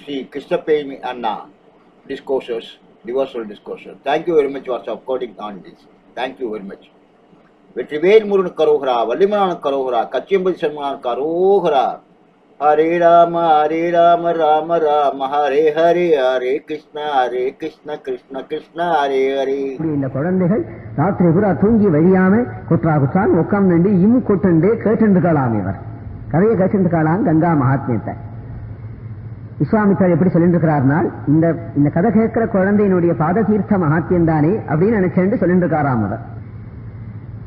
Sri Krishna Anna discourses, devotional discourses. Thank you very much for supporting on this. Thank you very much. Vetrivel Murugan கரோகரா வள்ளிமலான கரோகரா கச்சியம்பதி Sanman கரோகரா Hare Rama Hare Rama Rama Rama Hare Hare Hare Krishna Hare Krishna Krishna Krishna Hare Hare இப்படி இந்த குழந்தைகள் ராத்திரி பூரா தூங்கி வழியாம குற்றா குற்றான் உட்கார்ந்து இம் கொட்டுண்டு கேட்டுருக்கலாம் இவர் கதையை கேட்டுருக்கலாம் கங்கா மகாத்மியத்தை விஸ்வாமித்தார் எப்படி சொல்லின்றிருக்கிறார்னால் இந்த இந்த கதை கேட்கிற குழந்தையினுடைய பாத தீர்த்த மகாத்தியம் தானே அப்படின்னு நினைச்சேன் சொல்லிட்டு அவர்.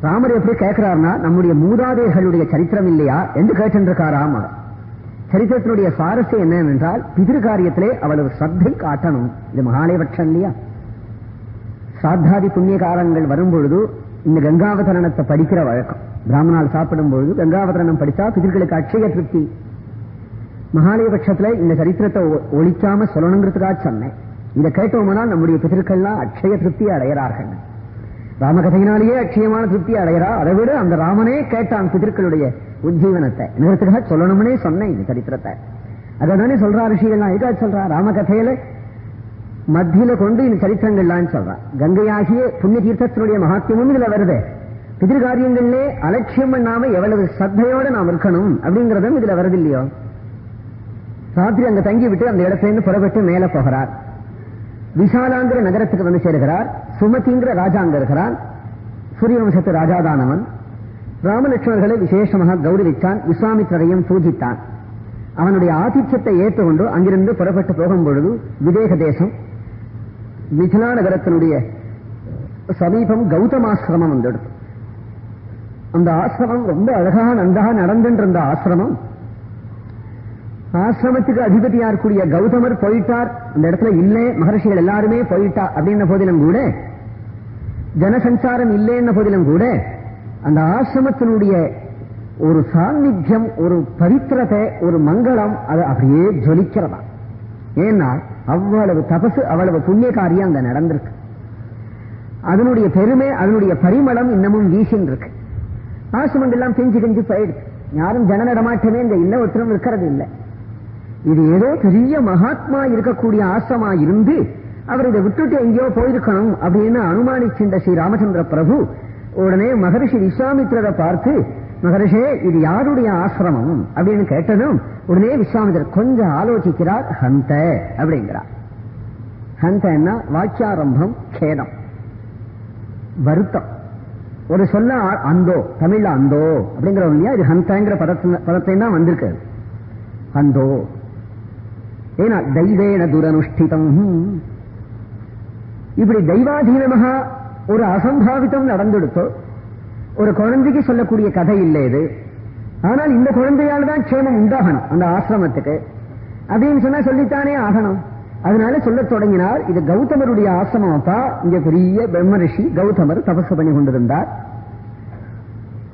ராமர் எப்படி கேட்கிறார்னா நம்முடைய மூதாதையர்களுடைய சரித்திரம் இல்லையா என்று கேட்டிருக்காராம் அவர். சரித்திரத்தினுடைய சுவாரஸ்யம் என்னவென்றால் பிதிருக்காரியத்திலே அவ்வளவு சத்தை காட்டணும். இது மகாலயபட்சம் இல்லையா? சாத்தாதி புண்ணிய காலங்கள் வரும்பொழுது இந்த கங்காவதரணத்தை படிக்கிற வழக்கம். பிராமணால் சாப்பிடும் பொழுது கங்காவதரணம் படித்தா பிதிர்களுக்கு அட்சய திருப்தி. மகாலயபட்சத்துல இந்த சரித்திரத்தை ஒழிக்காம சொல்லணுங்கிறதுக்காக சொன்னேன். இதை கேட்டோம்னா நம்முடைய பிதற்கள்லாம் அட்சய திருப்தி அடைகிறார்கள். ராமகதையினாலேயே அட்சயமான திருப்தி அடைகிறா. அதை விட அந்த ராமனே கேட்டான் பிதற்களுடைய உஜ்ஜீவனத்தை. என்னத்துக்காக சொல்லணும்னே சொன்னேன் இந்த சரித்திரத்தை. அதானே சொல்றா ரிஷிகள்லாம் எதுக்காக சொல்றா? ராமகதையில மத்தியில கொண்டு இந்த சரித்திரங்கள்லாம் சொல்றான் கங்கையாகிய புண்ணிய தீர்த்தத்தினுடைய மகாத்தியமும் இதுல வருது. பிதிர்காரியங்களிலே அலட்சியம் பண்ணாம எவ்வளவு சத்தையோட நாம் இருக்கணும் அப்படிங்கறதும் இதுல வருது இல்லையோ ராத்திரி அங்க தங்கி விட்டு அந்த இடத்திலிருந்து புறப்பட்டு மேல போகிறார். விசாலாங்கிற நகரத்துக்கு வந்து சேருகிறார். சுமதிங்கிற ராஜா அங்க இருக்கிறான். சூரியவம்சத்து ராஜாதானவன். ராமலட்சுமணர்களை விசேஷமாக கௌரவித்தான் விஸ்வாமித்திரரையும் பூஜித்தான். அவனுடைய ஆதித்யத்தை ஏற்றுக்கொண்டு அங்கிருந்து புறப்பட்டு போகும் பொழுது விதேக தேசம் மிதிலா நகரத்தினுடைய சமீபம் கௌதமாசிரமம் வந்துடுது அந்த ஆசிரமம் ரொம்ப அழகாக நன்றாக நடந்துட்டு இருந்த ஆசிரமம். ஆசிரமத்துக்கு அதிபதியா இருக்கக்கூடிய கௌதமர் போயிட்டார். அந்த இடத்துல இல்லை மகர்ஷிகள் எல்லாருமே போயிட்டா அப்படின்ன போதிலும் கூட ஜனசஞ்சாரம் இல்லைன்ன போதிலும் கூட அந்த ஆசிரமத்தினுடைய ஒரு சாநித்தியம் ஒரு பவித்திரத்தை ஒரு மங்களம் அது அப்படியே ஜொலிக்கிறதா? ஏன்னா அவ்வளவு தபசு அவ்வளவு புண்ணிய காரியம் அங்க நடந்திருக்கு. அதனுடைய பெருமை அதனுடைய பரிமளம் இன்னமும் வீசின் இருக்கு ஆசிரமங்கள் எல்லாம் பிஞ்சு பிஞ்சு போயிடுது. யாரும் ஜன நடமாட்டமே இந்த இல்ல ஒருத்தரும் இருக்கிறது இல்லை இது ஏதோ பெரிய மகாத்மா இருக்கக்கூடிய ஆசிரமா இருந்து அவர் இதை விட்டுட்டு எங்கேயோ போயிருக்கணும் அப்படின்னு அனுமானிச்சின்ற ஸ்ரீ ராமச்சந்திர பிரபு உடனே மகரிஷி விஸ்வாமித்ரரை பார்த்து மகரிஷே இது யாருடைய ஆசிரமம்? அப்படின்னு கேட்டதும் உடனே விஸ்வாமித்ரர் கொஞ்சம் ஆலோசிக்கிறார் ஹந்த அப்படிங்கிறார். ஹந்தன்னா வாக்கியாரம்பம் கேதம். வருத்தம். ஒரு சொல்ல அந்தோ தமிழ்ல அந்தோ அப்படிங்கிற இல்லையா? இது ஹந்தங்கிற பதத்தை தான் வந்திருக்கு. அந்தோ. ஏன்னா தெய்வேன துரனுஷ்டிதம். இப்படி தெய்வாதீனமாக ஒரு அசம்பாவிதம் நடந்தெடுத்தோ ஒரு குழந்தைக்கு சொல்லக்கூடிய கதை இல்லை இது. ஆனால் இந்த குழந்தையால் தான் க்ஷேமம் உண்டாகணும் அந்த ஆசிரமத்துக்கு. அப்படின்னு சொன்னா சொல்லித்தானே ஆகணும். அதனால சொல்லத் தொடங்கினார் இது கௌதமருடைய ஆசிரமம் அப்பா. இங்க பெரிய பிரம்ம ரிஷி கௌதமர் தபசு பண்ணி கொண்டிருந்தார்.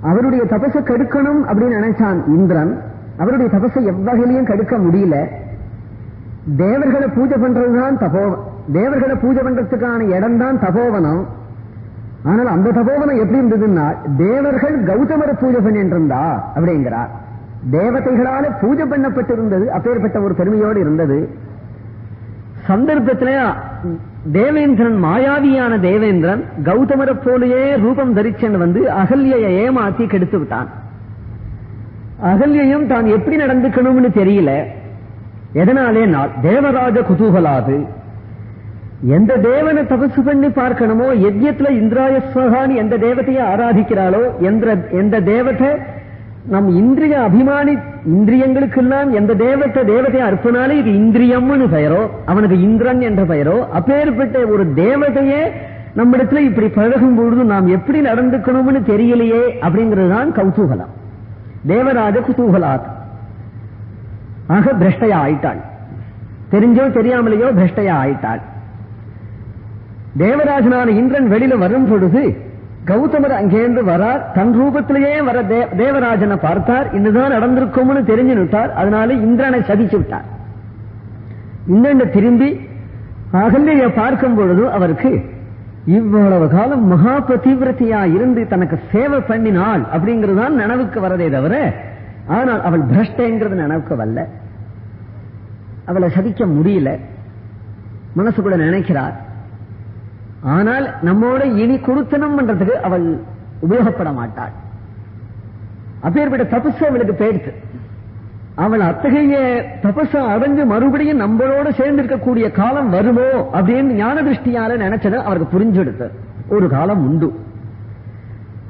அவருடைய தபசை கெடுக்கணும் அப்படின்னு நினைச்சான் இந்திரன். அவருடைய தபசை எவ்வகையிலையும் கெடுக்க முடியல. தேவர்களை பூஜை பண்றதுதான் தபோவன் தேவர்களை பூஜை பண்றதுக்கான இடம் தான் தபோவனம். ஆனால் அந்த தபோவனம் எப்படி இருந்ததுன்னா தேவர்கள் கௌதமரை பூஜை பண்ணின்றிருந்தா அப்படிங்கிறார். தேவதைகளால பூஜை பண்ணப்பட்டிருந்தது அப்பேற்பட்ட ஒரு பெருமையோடு இருந்தது. சந்தர்ப்பத்திலே தேவேந்திரன் மாயாவியான தேவேந்திரன் கௌதமரை போலயே ரூபம் தரிச்சன் வந்து அகல்யை ஏமாத்தி கெடுத்து விட்டான். அகல்யையும் தான் எப்படி நடந்துக்கணும்னு தெரியல. எதனாலே நான் தேவராஜ குதூகலாது? எந்த தேவனை தபசு பண்ணி பார்க்கணுமோ யஜ்யத்துல இந்திராயஸ்வகான்னு எந்த தேவதையை ஆராதிக்கிறாளோ எந்த எந்த தேவதை நம் இந்திரிய அபிமானி இந்திரியங்களுக்கெல்லாம் எந்த தேவத்தை தேவதையை அர்ப்பனாலே இது இந்திரியம்னு பெயரோ அவனுக்கு இந்திரன் என்ற பெயரோ அப்பேற்பட்ட ஒரு தேவதையே நம்மிடத்துல இப்படி பழகும் பொழுது நாம் எப்படி நடந்துக்கணும்னு தெரியலையே அப்படிங்கிறது தான் கௌதூகலம். தேவராஜ குதூகலாத். ஆக பிரஷ்டையா ஆயிட்டாள். தெரிஞ்சோ தெரியாமலேயோ பிரஷ்டையா ஆயிட்டாள். தேவராஜனான இந்திரன் வெளியில வரும் பொழுது கௌதமர் அங்கேருந்து வரார். தன் ரூபத்திலேயே வர தேவராஜனை பார்த்தார். இன்னுதான் நடந்திருக்கும்னு தெரிஞ்சு விட்டார் அதனால இந்திரனை சதிச்சு விட்டார். இந்திரன் திரும்பி அகல்ய பார்க்கும் பொழுது அவருக்கு இவ்வளவு காலம் மகா பதிவிரத்தியா இருந்து தனக்கு சேவை பண்ணினாள் அப்படிங்கறதுதான் நனவுக்கு வரதே தவிர ஆனால் அவள் பிரஷ்டைங்கிறது நினைவுக்கு வரல அவளை சதிக்க முடியல. மனசுக்குள்ள நினைக்கிறார். ஆனால் நம்மோட இனி கொடுத்தனம் பண்றதுக்கு அவள் உபயோகப்பட மாட்டாள். அப்பேற்பட்ட தபசு அவளுக்கு போயிடுச்சு அவள் அத்தகைய தபச அடைஞ்சு மறுபடியும் நம்மளோட சேர்ந்து இருக்கக்கூடிய காலம் வருமோ அப்படின்னு ஞான திருஷ்டியால நினைச்சது அவருக்கு புரிஞ்செடுத்து ஒரு காலம் உண்டு.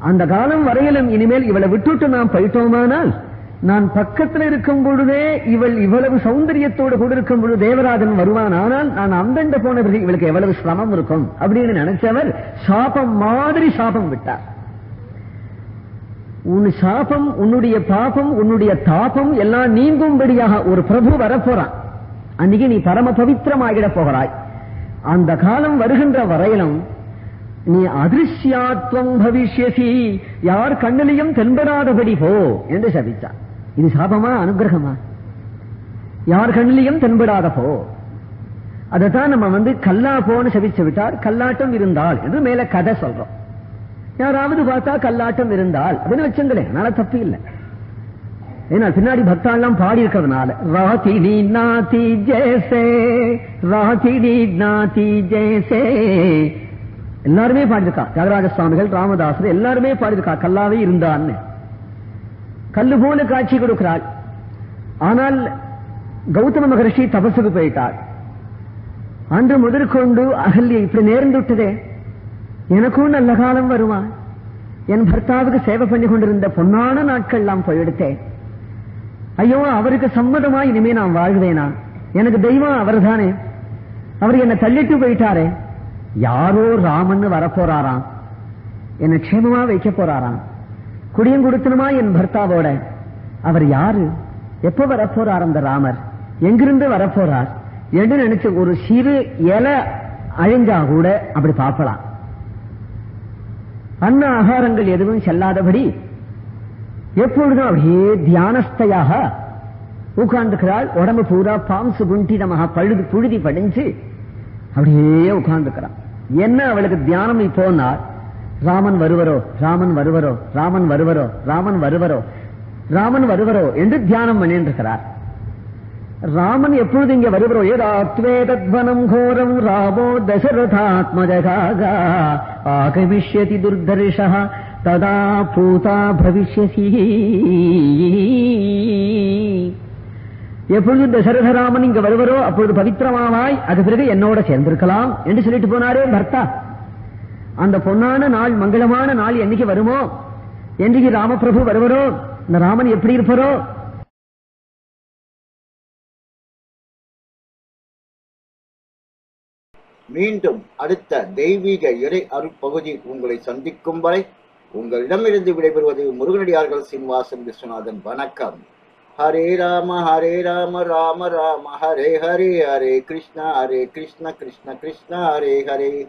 அந்த காலம் வரையிலும் இனிமேல் இவளை விட்டுட்டு நாம் போயிட்டோமானால் நான் பக்கத்தில் இருக்கும் பொழுதே இவள் இவ்வளவு சௌந்தரியத்தோடு கூட இருக்கும் பொழுது தேவராஜன் வருவான். ஆனால் நான் அந்தண்ட போன பிறகு இவளுக்கு எவ்வளவு சிரமம் இருக்கும் அப்படின்னு நினைச்சவர் சாபம் மாதிரி சாபம் விட்டார். உன் சாபம் உன்னுடைய பாபம் உன்னுடைய தாபம் எல்லாம் நீங்கும்படியாக ஒரு பிரபு வரப்போறான். அன்னைக்கு நீ பரம பவித்திரமாகிட போகிறாய். அந்த காலம் வருகின்ற வரையிலும் நீ அதிர்ஷ்யாத்வம் பவிஷ்யசி. யார் கண்ணிலையும் தென்படாதபடி போ என்று சபித்தார். இது சாபமா அனுகிரகமா யார் கண்ணிலையும் தென்படாத போ. அதைத்தான் நம்ம வந்து கல்லா போன்னு செவிச்சு விட்டார் கல்லாட்டம் இருந்தால் என்று மேல கதை சொல்றோம். யாராவது பார்த்தா கல்லாட்டம் இருந்தால் அப்படின்னு வச்சுங்களேன் அதனால தப்பு இல்லை. ஏன்னா பின்னாடி பக்தாலாம் பாடி இருக்கிறதுனால ராத்திரி நாத்தி ஜேசே ராத்திரி நாத்தி ஜேசே. எல்லாருமே பாடியிருக்கா. தியாகராஜ சுவாமிகள் ராமதாசர் எல்லாருமே பாடியிருக்கா கல்லாவே இருந்தான்னு. கல்லு போல காட்சி கொடுக்கிறாள். ஆனால் கௌதம மகரிஷி தபசுக்கு போயிட்டாள் அன்று முதற்கொண்டு அகல்ய இப்படி நேர்ந்துட்டதே எனக்கும் நல்ல காலம் வருமா? என் பர்த்தாவுக்கு சேவை பண்ணி கொண்டிருந்த பொன்னான நாட்கள் நான் போயெடுத்தேன் ஐயோ அவருக்கு சம்மதமா இனிமே நான் வாழ்வேனா? எனக்கு தெய்வம் அவர்தானே. அவர் என்னை தள்ளிட்டு போயிட்டாரே. யாரோ ராமன் வரப்போறாராம். என்னை க்ஷேமமா வைக்க போறாராம். குடியும் கொடுத்தனுமா என் பர்த்தாவோட? அவர் யாரு? எப்ப வரப்போறார் அந்த ராமர்? எங்கிருந்து வரப்போறார்? என்று நினைச்சு ஒரு சிறு இலை அழிஞ்சா கூட அப்படி பார்க்கலாம். அன்ன ஆகாரங்கள் எதுவும் செல்லாதபடி எப்பொழுதும் அப்படியே தியானஸ்தையாக உட்கார்ந்துக்கிறாள். உடம்பு பூரா பாம்சு குண்டிதமாக பழுது புழுதி படிஞ்சு அப்படியே உட்கார்ந்துக்கிறான். என்ன அவளுக்கு தியானம் இப்போனா ராமன் வருவரோ ராமன் வருவரோ ராமன் வருவரோ ராமன் வருவரோ ராமன் வருவரோ என்று தியானம் பண்ணின்றிருக்கிறார். ராமன் எப்பொழுது இங்க வருவரோ ஏதாத்வேதத்வனம் கோரம் ராமோ தசரதாத்மஜகாக ஆகமிஷ்யதி துர்தரிஷா ததா பூதா பவிஷ்யசி எப்பொழுது தசரதராமன் இங்க வருவரோ அப்பொழுது பவித்திரமாவாய் அது பிறகு என்னோட சேர்ந்திருக்கலாம் என்று சொல்லிட்டு போனாரே பர்த்தா. அந்த பொன்னான நாள் மங்களமான நாள் என்னைக்கு வருமோ? என்றைக்கு ராமபிரபு வருவரோ? இந்த ராமன் எப்படி இருப்பாரோ? மீண்டும் அடுத்த தெய்வீக இறை அருட்பகுதி உங்களை சந்திக்கும் வரை உங்களிடமிருந்து விடைபெறுவது முருகனடியார்கள் சீனிவாசன் விஸ்வநாதன். வணக்கம். ஹரே ராம ஹரே ராம ராம ராம. ஹரே ஹரே ஹரே கிருஷ்ணா ஹரே கிருஷ்ண கிருஷ்ண கிருஷ்ண ஹரே ஹரே.